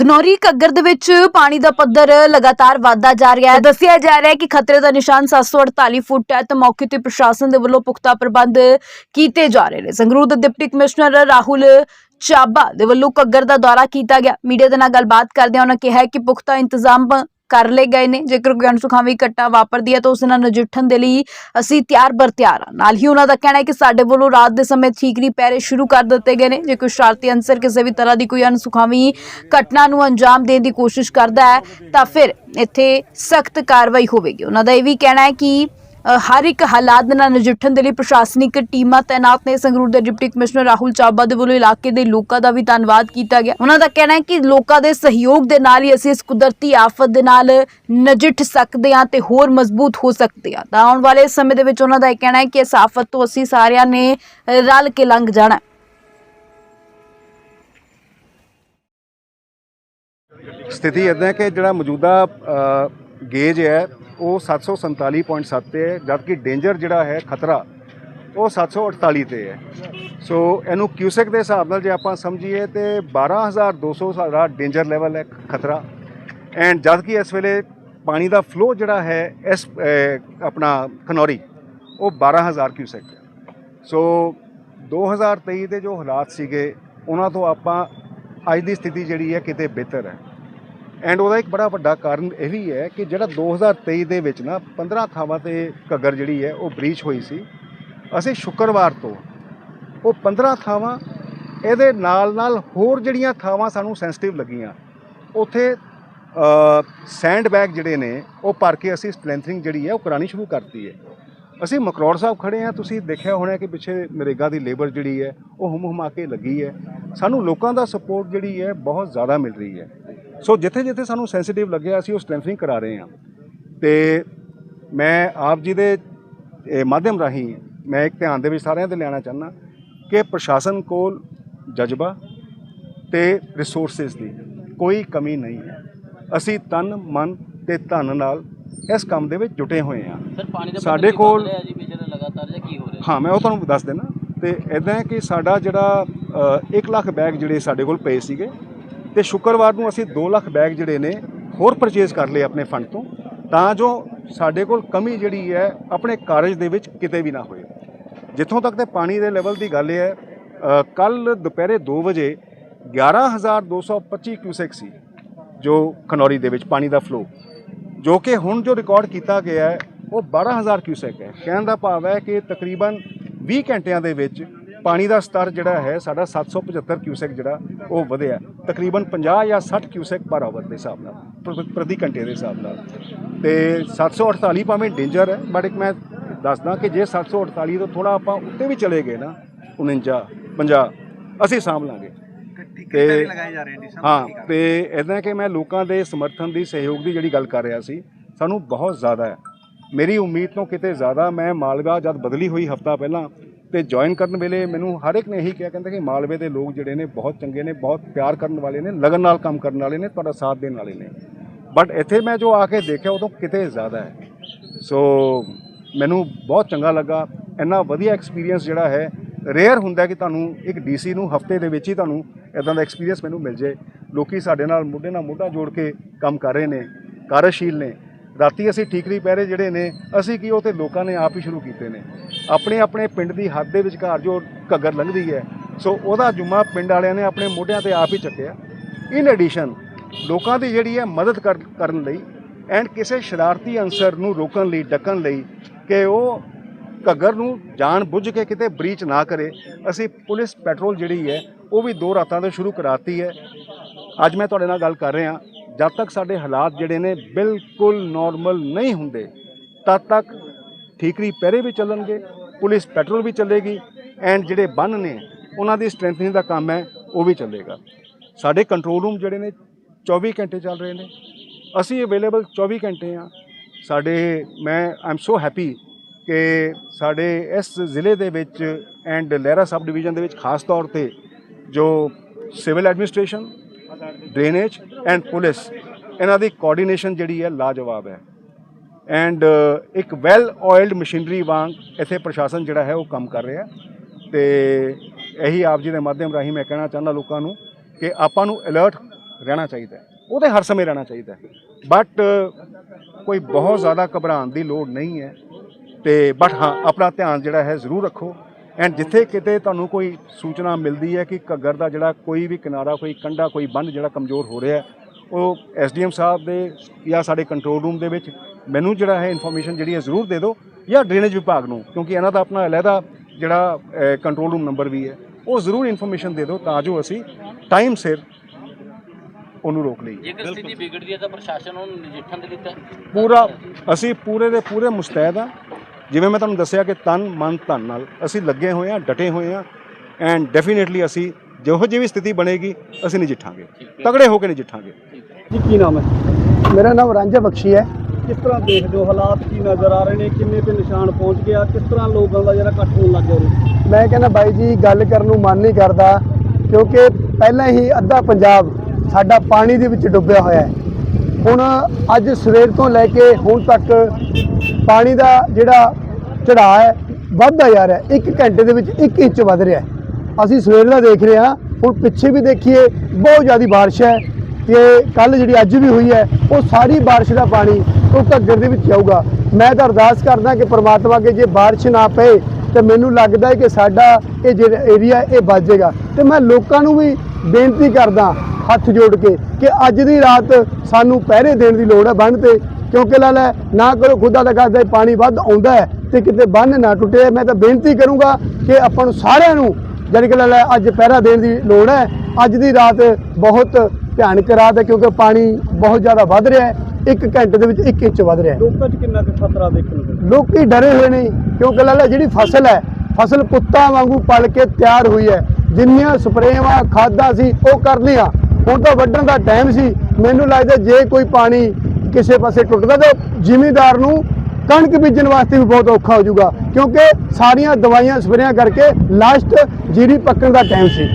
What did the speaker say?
ਖਨੌਰੀ ਘੱਗਰ ਦੇ ਵਿੱਚ ਪਾਣੀ ਦਾ ਪੱਧਰ ਲਗਾਤਾਰ ਵਧਦਾ ਜਾ ਰਿਹਾ ਹੈ। ਦੱਸਿਆ ਜਾ ਰਿਹਾ ਹੈ ਕਿ ਖਤਰੇ ਦਾ ਨਿਸ਼ਾਨ 748 ਫੁੱਟ ਹੈ। ਤੇ ਮੌਕੇ ਤੇ ਪ੍ਰਸ਼ਾਸਨ ਦੇ ਵੱਲੋਂ ਪੁਖਤਾ ਪ੍ਰਬੰਧ ਕੀਤੇ ਜਾ ਰਹੇ ਨੇ। ਸੰਗਰੂਰ ਦੇ ਡਿਪਟੀ ਕਮਿਸ਼ਨਰ ਰਾਹੁਲ ਚਾਬਾ ਦੇ ਵੱਲੋਂ ਘੱਗਰ ਦਾ ਦੌਰਾ ਕੀਤਾ ਗਿਆ। ਮੀਡੀਆ ਦੇ ਨਾਲ ਗੱਲਬਾਤ ਕਰਦਿਆਂ ਉਹਨਾਂ ਕਿਹਾ ਕਿ ਪੁਖਤਾ ਇੰਤਜ਼ਾਮ ਕਰ ਲਏ ਗਏ ਨੇ। ਜੇਕਰ ਕੋਈ ਅਣਸੁਖਾਵੀ ਘਟਨਾ ਵਾਪਰਦੀ ਹੈ ਤਾਂ ਉਸ ਨਾਲ ਨਜਿੱਠਣ ਦੇ ਲਈ ਅਸੀਂ ਤਿਆਰ ਬਰ ਤਿਆਰ ਹਾਂ। ਨਾਲ ਹੀ ਉਹਨਾਂ ਦਾ ਕਹਿਣਾ ਹੈ ਕਿ ਸਾਡੇ ਵੱਲੋਂ ਰਾਤ ਦੇ ਸਮੇਂ ਠੀਕਰੀ ਪਹਿਰੇ ਸ਼ੁਰੂ ਕਰ ਦਿੱਤੇ ਗਏ ਨੇ। ਜੇ ਕੋਈ ਸ਼ਰਾਰਤੀ ਅਨਸਰ ਕਿਸੇ ਵੀ ਤਰ੍ਹਾਂ ਦੀ ਕੋਈ ਅਣਸੁਖਾਵੀ ਘਟਨਾ ਨੂੰ ਅੰਜਾਮ ਦੇਣ ਦੀ ਕੋਸ਼ਿਸ਼ ਕਰਦਾ ਹੈ, ਤਾਂ ਫਿਰ ਇੱਥੇ ਸਖਤ ਕਾਰਵਾਈ ਹੋਵੇਗੀ। ਉਹਨਾਂ ਦਾ ਇਹ ਵੀ ਕਹਿਣਾ ਹੈ ਕਿ ਹਰ ਇੱਕ ਹਾਲਾਤ ਨਾਲ ਨਜਿੱਠਣ ਦੇ ਲਈ ਪ੍ਰਸ਼ਾਸਨਿਕ ਟੀਮਾਂ ਤਾਇਨਾਤ ਨੇ। ਸੰਗਰੂਰ ਦੇ ਡਿਪਟੀ ਕਮਿਸ਼ਨਰ ਰਾਹੁਲ ਚਾਬਾ ਦੇ ਵੱਲੋਂ ਇਲਾਕੇ ਦੇ ਲੋਕਾਂ ਦਾ ਵੀ ਧੰਨਵਾਦ ਕੀਤਾ ਗਿਆ। ਉਹਨਾਂ ਦਾ ਕਹਿਣਾ ਹੈ ਕਿ ਲੋਕਾਂ ਦੇ ਸਹਿਯੋਗ ਦੇ ਨਾਲ ਹੀ ਅਸੀਂ ਇਸ ਕੁਦਰਤੀ ਆਫਤ ਦੇ ਨਾਲ ਨਜਿੱਠ ਸਕਦੇ ਹਾਂ ਤੇ ਹੋਰ ਮਜ਼ਬੂਤ ਹੋ ਸਕਦੇ ਹਾਂ। ਤਾਂ ਆਉਣ ਵਾਲੇ ਸਮੇਂ ਦੇ ਵਿੱਚ ਉਹਨਾਂ ਦਾ ਇਹ ਕਹਿਣਾ ਹੈ ਕਿ ਇਸ ਆਫਤ ਤੋਂ ਅਸੀਂ ਸਾਰਿਆਂ ਨੇ ਰਲ ਕੇ ਲੰਘ ਜਾਣਾ ਸਥਿਤੀ ਇਦਾਂ ਹੈ ਕਿ ਜਿਹੜਾ ਮੌਜੂਦਾ ਗੇਜ ਹੈ ਉਹ 747.7 ਤੇ ਹੈ, ਜਦਕਿ ਡੇਂਜਰ ਜਿਹੜਾ ਹੈ, ਖਤਰਾ, ਉਹ 748 ਤੇ ਹੈ। ਸੋ ਇਹਨੂੰ ਕਿਊਸੈਕ ਦੇ ਹਿਸਾਬ ਨਾਲ ਜੇ ਆਪਾਂ ਸਮਝੀਏ ਤੇ 12200 ਸਾਡਾ ਡੇਂਜਰ ਲੈਵਲ ਹੈ, ਖਤਰਾ। ਐਂਡ ਜਦਕਿ ਇਸ ਵੇਲੇ ਪਾਣੀ ਦਾ ਫਲੋ ਜਿਹੜਾ ਹੈ, ਇਸ ਆਪਣਾ ਖਨੌਰੀ, ਉਹ 12000 ਕਿਊਸੈਕ ਹੈ। ਸੋ 2023 ਦੇ ਜੋ ਹਾਲਾਤ ਸੀਗੇ, ਉਹਨਾਂ ਤੋਂ ਆਪਾਂ ਅੱਜ ਦੀ ਸਥਿਤੀ ਜਿਹੜੀ ਹੈ ਕਿਤੇ ਬਿਹਤਰ ਹੈ। ਐਂਡ ਉਹਦਾ ਇੱਕ ਬੜਾ ਵੱਡਾ ਕਾਰਨ ਇਹ ਵੀ ਹੈ ਕਿ ਜਿਹੜਾ 2023 ਦੇ ਵਿੱਚ ਨਾ 15 ਥਾਵਾਂ ਤੇ ਘੱਗਰ ਜਿਹੜੀ ਹੈ ਉਹ ਬ੍ਰੀਚ ਹੋਈ ਸੀ। ਅਸੀਂ ਸ਼ੁੱਕਰਵਾਰ ਤੋਂ ਉਹ 15 ਥਾਵਾਂ ਇਹਦੇ ਨਾਲ ਨਾਲ ਹੋਰ ਜਿਹੜੀਆਂ ਥਾਵਾਂ ਸਾਨੂੰ ਸੈਂਸਿਟਿਵ ਲੱਗੀਆਂ। ਉੱਥੇ ਸੈਂਡ ਬੈਗ ਜਿਹੜੇ ਨੇ, ਉਹ ਭਰ ਕੇ ਅਸੀਂ ਸਟਰੈਂਥਨਿੰਗ ਜਿਹੜੀ ਹੈ ਉਹ ਕਰਾਣੀ ਸ਼ੁਰੂ ਕਰਤੀ ਹੈ। ਅਸੀਂ ਮਕਰੌੜ ਸਾਹਿਬ ਖੜੇ ਆ ਤੁਸੀਂ ਦੇਖਿਆ ਹੋਣਾ ਕਿ ਪਿੱਛੇ ਨਰੇਗਾ ਦੀ ਲੇਬਰ ਜਿਹੜੀ ਹੈ, ਉਹ ਹੁਮ ਹੁਮਾ ਕੇ ਲੱਗੀ ਹੈ। ਸਾਨੂੰ ਲੋਕਾਂ ਦਾ ਸਪੋਰਟ ਜਿਹੜੀ ਹੈ ਬਹੁਤ ਜ਼ਿਆਦਾ ਮਿਲ ਰਹੀ ਹੈ। ਸੋ ਜਿੱਥੇ ਜਿੱਥੇ ਸਾਨੂੰ ਸੈਂਸਿਟਿਵ ਲੱਗਿਆ ਅਸੀਂ ਉਹ ਸਟਰੈਂਥਨਿੰਗ ਕਰਾ ਰਹੇ ਹਾਂ। ਤੇ ਮੈਂ ਆਪ ਜੀ ਦੇ ਇਹ ਮਾਧਿਅਮ ਰਾਹੀਂ ਮੈਂ ਇੱਕ ਧਿਆਨ ਦੇ ਵਿੱਚ ਸਾਰਿਆਂ ਦੇ ਲਿਆਉਣਾ ਚਾਹੁੰਦਾ ਕਿ ਪ੍ਰਸ਼ਾਸਨ ਕੋਲ ਜਜ਼ਬਾ ਤੇ ਰਿਸੋਰਸਸ ਦੀ ਕੋਈ ਕਮੀ ਨਹੀਂ ਹੈ। ਅਸੀਂ ਤਨ ਮਨ ਤੇ ਧਨ ਨਾਲ ਇਸ ਕੰਮ ਦੇ ਵਿੱਚ ਜੁਟੇ ਹੋਏ ਹਾਂ। ਸਾਡੇ ਕੋਲ- ਹਾਂ ਮੈਂ ਉਹ ਤੁਹਾਨੂੰ ਦੱਸ ਦੇਣਾ ਤੇ ਇਦਾਂ ਹੈ ਕਿ ਸਾਡਾ ਜਿਹੜਾ 1 ਲੱਖ ਬੈਗ ਜਿਹੜੇ ਸਾਡੇ ਕੋਲ ਪਏ ਸੀਗੇ ਤੇ ਸ਼ੁੱਕਰਵਾਰ ਨੂੰ ਅਸੀਂ 2 ਲੱਖ ਬੈਗ ਜਿਹੜੇ ਨੇ ਹੋਰ ਪਰਚੇਜ਼ ਕਰ ਲਏ ਆਪਣੇ ਫੰਡ ਤੋਂ, ਤਾਂ ਜੋ ਸਾਡੇ ਕੋਲ ਕਮੀ ਜਿਹੜੀ ਹੈ ਆਪਣੇ ਕਾਰਜ ਦੇ ਵਿੱਚ ਕਿਤੇ ਵੀ ਨਾ ਹੋਏ। ਜਿੱਥੋਂ ਤੱਕ ਤੇ ਪਾਣੀ ਦੇ ਲੈਵਲ ਦੀ ਗੱਲ ਹੈ ਕੱਲ ਦੁਪਹਿਰੇ 2 ਵਜੇ 11225 ਕਿਊਸੈਕ ਸੀ ਜੋ ਖਨੌਰੀ ਦੇ ਵਿੱਚ ਪਾਣੀ ਦਾ ਫਲੋ ਜੋ ਕਿ ਹੁਣ ਜੋ ਰਿਕਾਰਡ ਕੀਤਾ ਗਿਆ ਹੈ, ਉਹ 12000 ਕਿਊਸੈਕ ਹੈ। ਕਹਿਣ ਦਾ ਭਾਵ ਹੈ ਕਿ ਤਕਰੀਬਨ 20 ਘੰਟਿਆਂ ਦੇ ਵਿੱਚ ਪਾਣੀ ਦਾ ਸਤਰ ਜਿਹੜਾ ਹੈ ਸਾਡਾ 775 ਕਿਊਸੈਕ ਜਿਹੜਾ ਉਹ ਵਧਿਆ। ਤਕਰੀਬਨ 50 ਜਾਂ 60 ਕਿਊਸੈਕ ਪਰ ਆਵਰ ਦੇ ਹਿਸਾਬ ਨਾਲ ਪ੍ਰ- ਪ੍ਰਤੀ ਘੰਟੇ ਦੇ ਹਿਸਾਬ ਨਾਲ। ਤੇ 748 ਭਾਵੇਂ ਡੇਂਜਰ ਹੈ ਬਟ ਇੱਕ ਮੈਂ ਦੱਸਦਾ ਕਿ ਜੇ 748 ਤੋਂ ਥੋੜਾ ਆਪਾਂ ਉੱਤੇ ਵੀ ਚਲੇ ਗਏ ਨਾ 49 50 ਅਸੀਂ ਸਾਂਭ ਲਾਂਗੇ। ਤੇ ਹਾਂ ਤੇ ਇਦਾਂ ਕਿ ਮੈਂ ਲੋਕਾਂ ਦੇ ਸਮਰਥਨ ਦੀ ਸਹਿਯੋਗ ਦੀ ਜਿਹੜੀ ਗੱਲ ਕਰ ਰਿਹਾ ਸੀ ਸਾਨੂੰ ਬਹੁਤ ਜ਼ਿਆਦਾ ਹੈ। ਮੇਰੀ ਉਮੀਦ ਤੋਂ ਕਿਤੇ ਜ਼ਿਆਦਾ ਮੈਂ ਮਾਲਵਾ ਜਦ ਬਦਲੀ ਹੋਈ ਹਫਤਾ ਪਹਿਲਾਂ ਤੇ ਜੁਆਇਨ ਕਰਨ ਵੇਲੇ ਮੈਨੂੰ ਹਰ ਇੱਕ ਨੇ ਇਹੀ ਕਿਹਾ, ਕਹਿੰਦਾ ਕਿ ਮਾਲਵੇ ਦੇ ਲੋਕ ਜਿਹੜੇ ਨੇ ਬਹੁਤ ਚੰਗੇ ਨੇ, ਬਹੁਤ ਪਿਆਰ ਕਰਨ ਵਾਲੇ ਨੇ, ਲਗਨ ਨਾਲ ਕੰਮ ਕਰਨ ਵਾਲੇ ਨੇ, ਤੁਹਾਡਾ ਸਾਥ ਦੇਣ ਵਾਲੇ ਨੇ। ਬਟ ਇੱਥੇ ਮੈਂ ਜੋ ਆ ਕੇ ਦੇਖਿਆ, ਉਦੋਂ ਕਿਤੇ ਜ਼ਿਆਦਾ ਹੈ। ਸੋ ਮੈਨੂੰ ਬਹੁਤ ਚੰਗਾ ਲੱਗਾ। ਇੰਨਾ ਵਧੀਆ ਐਕਸਪੀਰੀਅੰਸ ਜਿਹੜਾ ਹੈ ਰੇਅਰ ਹੁੰਦਾ ਕਿ ਤੁਹਾਨੂੰ ਇੱਕ ਡੀਸੀ ਨੂੰ ਹਫ਼ਤੇ ਦੇ ਵਿੱਚ ਹੀ ਤੁਹਾਨੂੰ ਇਦਾਂ ਦਾ ਐਕਸਪੀਰੀਅੰਸ ਮੈਨੂੰ ਮਿਲ ਜੇ ਲੋਕੀ ਸਾਡੇ ਨਾਲ ਮੋਢੇ ਨਾਲ ਮੋਢਾ ਜੋੜ ਕੇ ਕੰਮ ਕਰ ਰਹੇ ਨੇ, ਕਾਰਜਸ਼ੀਲ ਨੇ। ਰਾਤੀ ਅਸੀਂ ਠੀਕਰੀ ਪਹਿਰੇ ਜਿਹੜੇ ਨੇ, ਅਸੀਂ ਕੀ ਉਹ ਤੇ ਲੋਕਾਂ ਨੇ ਆਪ ਹੀ ਸ਼ੁਰੂ ਕੀਤੇ ਨੇ। ਆਪਣੇ ਆਪਣੇ ਪਿੰਡ ਦੀ ਹੱਦ ਦੇ ਵਿਚਕਾਰ ਜੋ ਘੱਗਰ ਲੰਘਦੀ ਹੈ, ਸੋ ਉਹਦਾ ਜੁਮਾ ਪਿੰਡ ਵਾਲਿਆਂ ਨੇ ਆਪਣੇ ਮੋਢਿਆਂ ਤੇ ਆਪ ਹੀ ਚੱਕਿਆ। ਇਨ ਐਡੀਸ਼ਨ ਲੋਕਾਂ ਦੀ ਜਿਹੜੀ ਹੈ ਮਦਦ ਕਰਨ ਲਈ ਐਂਡ ਕਿਸੇ ਸ਼ਰਾਰਤੀ ਅਨਸਰ ਨੂੰ ਰੋਕਣ ਲਈ, ਡੱਕਣ ਲਈ ਕਿ ਉਹ ਘੱਗਰ ਨੂੰ ਜਾਣ ਬੁੱਝ ਕੇ ਕਿਤੇ ਬ੍ਰੀਚ ਨਾ ਕਰੇ, ਅਸੀਂ ਪੁਲਿਸ ਪੈਟਰੋਲ ਜਿਹੜੀ ਹੈ, ਉਹ ਵੀ ਦੋ ਰਾਤਾਂ ਤੋਂ ਸ਼ੁਰੂ ਕਰਾਤੀ ਹੈ। ਅੱਜ ਮੈਂ ਤੁਹਾਡੇ ਨਾਲ ਗੱਲ ਕਰ ਰਿਹਾ, ਜਦ ਤੱਕ ਸਾਡੇ ਹਾਲਾਤ ਜਿਹੜੇ ਨੇ ਬਿਲਕੁਲ ਨਾਰਮਲ ਨਹੀਂ ਹੁੰਦੇ, ਤਦ ਤੱਕ ਠੀਕਰੀ ਪਹਿਰੇ ਵੀ ਚੱਲਣਗੇ, ਪੁਲਿਸ ਪੈਟਰੋਲ ਵੀ ਚੱਲੇਗੀ ਐਂਡ ਜਿਹੜੇ ਬੰਨ ਨੇ, ਉਹਨਾਂ ਦੀ ਸਟਰੈਂਥਨਿੰਗ ਦਾ ਕੰਮ ਹੈ, ਉਹ ਵੀ ਚੱਲੇਗਾ। ਸਾਡੇ ਕੰਟਰੋਲ ਰੂਮ ਜਿਹੜੇ ਨੇ 24 ਘੰਟੇ ਚੱਲ ਰਹੇ ਨੇ। ਅਸੀਂ ਅਵੇਲੇਬਲ 24 ਘੰਟੇ ਆ ਸਾਡੇ, ਮੈਂ ਆਮ ਸੋ ਹੈਪੀ ਕਿ ਸਾਡੇ ਇਸ ਜ਼ਿਲ੍ਹੇ ਦੇ ਵਿੱਚ ਐਂਡ ਲਹਿਰਾ ਸਬ ਡਿਵੀਜ਼ਨ ਦੇ ਵਿੱਚ ਖਾਸ ਤੌਰ ਤੇ ਜੋ civil administration, drainage and police, ਇਹਨਾਂ ਦੀ ਕੋਆਰਡੀਨੇਸ਼ਨ ਜਿਹੜੀ ਹੈ, ਲਾਜਵਾਬ ਹੈ। ਐਂਡ uh, ਇੱਕ ਵੈਲ ਆਇਲਡ ਮਸ਼ੀਨਰੀ ਵਾਂਗ ਇੱਥੇ ਪ੍ਰਸ਼ਾਸਨ ਜਿਹੜਾ ਹੈ ਉਹ ਕੰਮ ਕਰ ਰਿਹਾ। ਤੇ ਇਹੀ ਆਪ ਜੀ ਦੇ ਮਾਧਿਅਮ ਰਾਹੀਂ ਮੈਂ ਕਹਿਣਾ ਚਾਹੁੰਦਾ ਲੋਕਾਂ ਨੂੰ ਕਿ ਆਪਾਂ ਨੂੰ ਅਲਰਟ ਰਹਿਣਾ ਚਾਹੀਦਾ ਹੈ। ਉਹਦੇ ਹਰ ਸਮੇਂ ਰਹਿਣਾ ਚਾਹੀਦਾ ਬਟ ਕੋਈ ਬਹੁਤ ਜ਼ਿਆਦਾ ਘਬਰਾਉਣ ਦੀ ਲੋੜ ਨਹੀਂ ਹੈ। ਤੇ ਬਟ ਹਾਂ, ਆਪਣਾ ਧਿਆਨ ਜਿਹੜਾ ਹੈ ਜ਼ਰੂਰ ਰੱਖੋ। ਐਂਡ ਜਿੱਥੇ ਕਿਤੇ ਤੁਹਾਨੂੰ ਕੋਈ ਸੂਚਨਾ ਮਿਲਦੀ ਹੈ ਕਿ ਘੱਗਰ ਦਾ ਜਿਹੜਾ ਕੋਈ ਵੀ ਕਿਨਾਰਾ, ਕੋਈ ਕੰਢਾ, ਕੋਈ ਬੰਨ ਜਿਹੜਾ ਕਮਜ਼ੋਰ ਹੋ ਰਿਹਾ ਹੈ, ਉਹ ਐਸਡੀਐਮ ਸਾਹਿਬ ਦੇ ਜਾਂ ਸਾਡੇ ਕੰਟਰੋਲ ਰੂਮ ਦੇ ਵਿੱਚ ਮੈਨੂੰ ਜਿਹੜਾ ਹੈ ਇਨਫੋਰਮੇਸ਼ਨ ਜਿਹੜੀ ਹੈ ਜ਼ਰੂਰ ਦੇ ਦਿਓ ਜਾਂ ਡਰੇਨੇਜ ਵਿਭਾਗ ਨੂੰ ਕਿਉਂਕਿ ਇਹਨਾਂ ਦਾ ਆਪਣਾ ਅਲੱਗਾ ਜਿਹੜਾ ਕੰਟਰੋਲ ਰੂਮ ਨੰਬਰ ਵੀ ਹੈ ਉਹ ਜ਼ਰੂਰ ਇਨਫੋਰਮੇਸ਼ਨ ਦੇ ਦਿਓ ਤਾਂ ਜੋ ਅਸੀਂ ਟਾਈਮ ਸਿਰ ਉਹਨੂੰ ਰੋਕ ਲਈਏ। ਜੇਕਰ ਸਥਿਤੀ ਵਿਗੜਦੀ ਹੈ ਤਾਂ ਪ੍ਰਸ਼ਾਸਨ ਉਹਨੂੰ ਨਜਿੱਠਣ ਦੇ ਲਈ ਪੂਰਾ ਅਸੀਂ ਪੂਰੇ ਦੇ ਪੂਰੇ ਮੁਸਤੈਦ ਆ ਜਿਵੇਂ ਮੈਂ ਤੁਹਾਨੂੰ ਦੱਸਿਆ ਕਿ ਤਨ ਮਨ ਧਨ ਨਾਲ ਅਸੀਂ ਲੱਗੇ ਹੋਏ ਆ ਡਟੇ ਹੋਏ ਆ ਐਂਡ ਡੈਫੀਨੇਟਲੀ ਅਸੀਂ ਜਿਹੋ ਜਿਹੀ ਵੀ ਸਥਿਤੀ ਬਣੇਗੀ ਅਸੀਂ ਨਜਿੱਠਾਂਗੇ। ਤਗੜੇ ਹੋ ਕੇ ਨਜਿੱਠਾਂਗੇ। ਜੀ ਕੀ ਨਾਮ ਹੈ? ਮੇਰਾ ਨਾਮ ਰਾਂਝਾ ਬਖਸ਼ੀ ਹੈ। ਕਿਸ ਤਰ੍ਹਾਂ ਦੇਖਦੇ ਹੋ ਹਾਲਾਤ ਕੀ ਨਜ਼ਰ ਆ ਰਹੇ ਨੇ? ਕਿੰਨੇ ਤੇ ਨਿਸ਼ਾਨ ਪਹੁੰਚ ਗਿਆ ਕਿਸ ਤਰ੍ਹਾਂ ਲੋਕਾਂ ਦਾ ਜਿਹੜਾ ਇਕੱਠ ਹੋਣ ਲੱਗ ਗਿਆ ਮੈਂ ਕਹਿੰਦਾ ਬਾਈ ਜੀ, ਗੱਲ ਕਰਨ ਨੂੰ ਮਨ ਨਹੀਂ ਕਰਦਾ, ਕਿਉਂਕਿ ਪਹਿਲਾਂ ਹੀ ਅੱਧਾ ਪੰਜਾਬ ਸਾਡਾ ਪਾਣੀ ਦੇ ਵਿੱਚ ਡੁੱਬਿਆ ਹੋਇਆ ਹੈ। ਹੁਣ ਅੱਜ ਸਵੇਰ ਤੋਂ ਲੈ ਕੇ ਹੁਣ ਤੱਕ ਪਾਣੀ ਦਾ ਜਿਹੜਾ ਚੜਾਅ ਹੈ, ਵੱਧਦਾ ਜਾ ਰਿਹਾ ਹੈ। ਇੱਕ ਘੰਟੇ ਦੇ ਵਿੱਚ 1 ਇੰਚ ਵੱਧ ਰਿਹਾ ਅਸੀਂ ਸਵੇਰ ਦਾ ਦੇਖ ਰਹੇ ਹਾਂ, ਹੁਣ ਪਿੱਛੇ ਵੀ ਦੇਖੀਏ, ਬਹੁਤ ਜ਼ਿਆਦਾ ਬਾਰਿਸ਼ ਹੈ। ਕਿ ਕੱਲ ਜਿਹੜੀ ਅੱਜ ਵੀ ਹੋਈ ਹੈ, ਉਹ ਸਾਰੀ ਬਾਰਿਸ਼ ਦਾ ਪਾਣੀ ਉਹ ਘੱਗਰ ਦੇ ਵਿੱਚ ਜਾਊਗਾ। ਮੈਂ ਤਾਂ ਅਰਦਾਸ ਕਰਦਾ ਕਿ ਪ੍ਰਮਾਤਮਾ ਅੱਗੇ ਜੇ ਬਾਰਿਸ਼ ਨਾ ਪਏ, ਤੇ ਮੈਨੂੰ ਲੱਗਦਾ ਹੈ ਕਿ ਸਾਡਾ ਇਹ ਜਿਹੜਾ ਏਰੀਆ ਇਹ ਬਚ ਜਾਏਗਾ। ਤੇ ਮੈਂ ਲੋਕਾਂ ਨੂੰ ਵੀ ਬੇਨਤੀ ਕਰਦਾ, ਹੱਥ ਜੋੜ ਕੇ, ਕਿ ਅੱਜ ਦੀ ਰਾਤ ਸਾਨੂੰ ਪਹਿਰੇ ਦੇਣ ਦੀ ਲੋੜ ਹੈ ਬੰਨ ਤੇ, ਕਿਉਂਕਿ ਲਾਲਾ ਨਾ ਕਰੋ, ਖੁਦਾ ਦਾ ਕਰਦਾ ਪਾਣੀ ਵੱਧ ਆਉਂਦਾ ਹੈ ਤੇ ਕਿਤੇ ਬੰਨ ਨਾ ਟੁੱਟੇ। ਮੈਂ ਤਾਂ ਬੇਨਤੀ ਕਰੂੰਗਾ ਕਿ ਆਪਾਂ ਨੂੰ ਸਾਰਿਆਂ ਨੂੰ, ਜਾਣੀ ਕਿ ਲਾਲਾ ਅੱਜ ਪਹਿਰਾ ਦੇਣ ਦੀ ਲੋੜ ਹੈ। ਅੱਜ ਦੀ ਰਾਤ ਬਹੁਤ ਭਿਆਨਕ ਰਾਤ ਹੈ, ਕਿਉਂਕਿ ਪਾਣੀ ਬਹੁਤ ਜ਼ਿਆਦਾ ਵੱਧ ਰਿਹਾ ਹੈ। ਇੱਕ ਘੰਟੇ ਦੇ ਵਿੱਚ 1 ਇੰਚ ਵੱਧ ਰਿਹਾ ਲੋਕਾਂ 'ਚ ਕਿੰਨਾ ਕੁ ਖਤਰਾ ਦੇਖਣ ਨੂੰ ਮਿਲਦਾ ਲੋਕੀ ਡਰੇ ਹੋਏ ਨੇ ਕਿਉਂਕਿ ਲਾਲਾ ਜਿਹੜੀ ਫਸਲ ਹੈ ਫਸਲ ਪੁੱਤਾਂ ਵਾਂਗੂ ਪਲ ਕੇ ਤਿਆਰ ਹੋਈ ਹੈ। ਜਿੰਨੀਆਂ ਸਪਰੇਆਂ ਖਾਦਾਂ ਸੀ ਉਹ ਕਰ ਲਈਆਂ। ਹੁਣ ਤਾਂ ਵੱਢਣ ਦਾ ਟਾਈਮ ਸੀ। ਮੈਨੂੰ ਲੱਗਦਾ ਜੇ ਕੋਈ ਪਾਣੀ ਕਿਸੇ ਪਾਸੇ ਟੁੱਟਦਾ ਤਾਂ ਜ਼ਿਮੀਂਦਾਰ ਨੂੰ ਕਣਕ ਬੀਜਣ ਵਾਸਤੇ ਵੀ ਬਹੁਤ ਔਖਾ ਹੋ ਜਾਊਗਾ। ਕਿਉਂਕਿ ਸਾਰੀਆਂ ਦਵਾਈਆਂ ਸਪਰੇਆਂ ਕਰਕੇ ਲਾਸਟ ਜੀਰੀ ਪੱਕਣ ਦਾ ਟਾਈਮ ਸੀ।